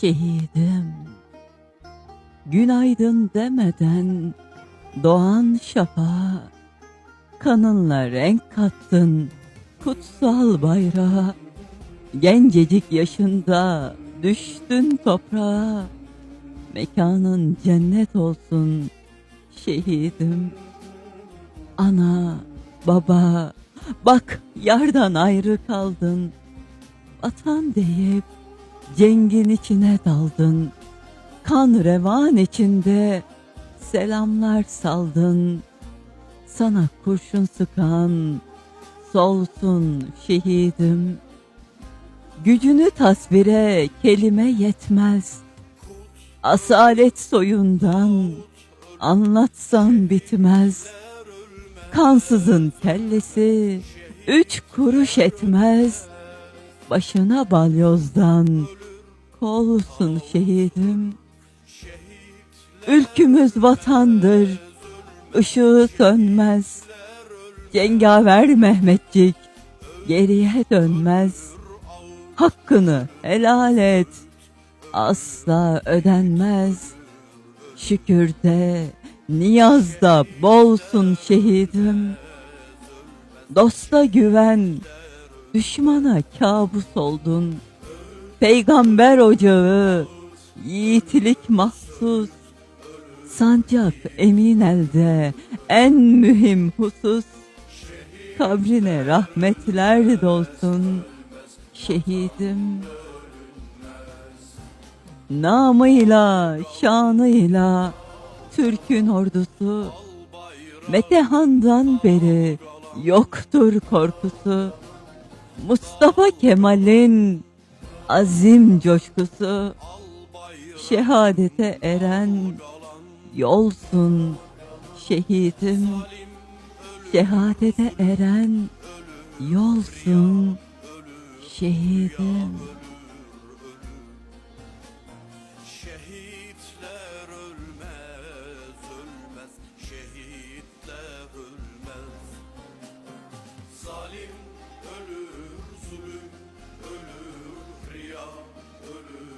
Şehidim, günaydın demeden doğan şafağa, kanınla renk kattın. Kutsal bayrağa, gencecik yaşında düştün toprağa, mekanın cennet olsun şehidim. Ana, baba, bak yardan ayrı kaldın, vatan deyip Cengin içine daldın, kan revan içinde selamlar saldın. Sana kurşun sıkan solsun şehidim. Gücünü tasvire kelime yetmez. Asalet soyundan anlatsan bitmez. Kansızın kellesi üç kuruş etmez. Başına balyozdan kolsun şehidim. Ülkümüz vatandır, ışığı sönmez. Cengaver Mehmetçik geriye dönmez. Hakkını helal et, asla ödenmez. Şükürde, niyazda bolsun şehidim. Dosta güven, düşmana kabus oldun. Peygamber ocağı, yiğitlik mahsus. Sancak emin elde, en mühim husus. Kabrine rahmetler dolsun şehidim. Namıyla, şanıyla Türk'ün ordusu Metehan'dan beri yoktur korkusu. Mustafa Kemal'in azim coşkusu şehadete eren yolsun şehidim. Şehadete eren yolsun şehidim. Şehitler ölmez, ölmez. Şehitler ölmez. Zalim ölür, zulüm ölür.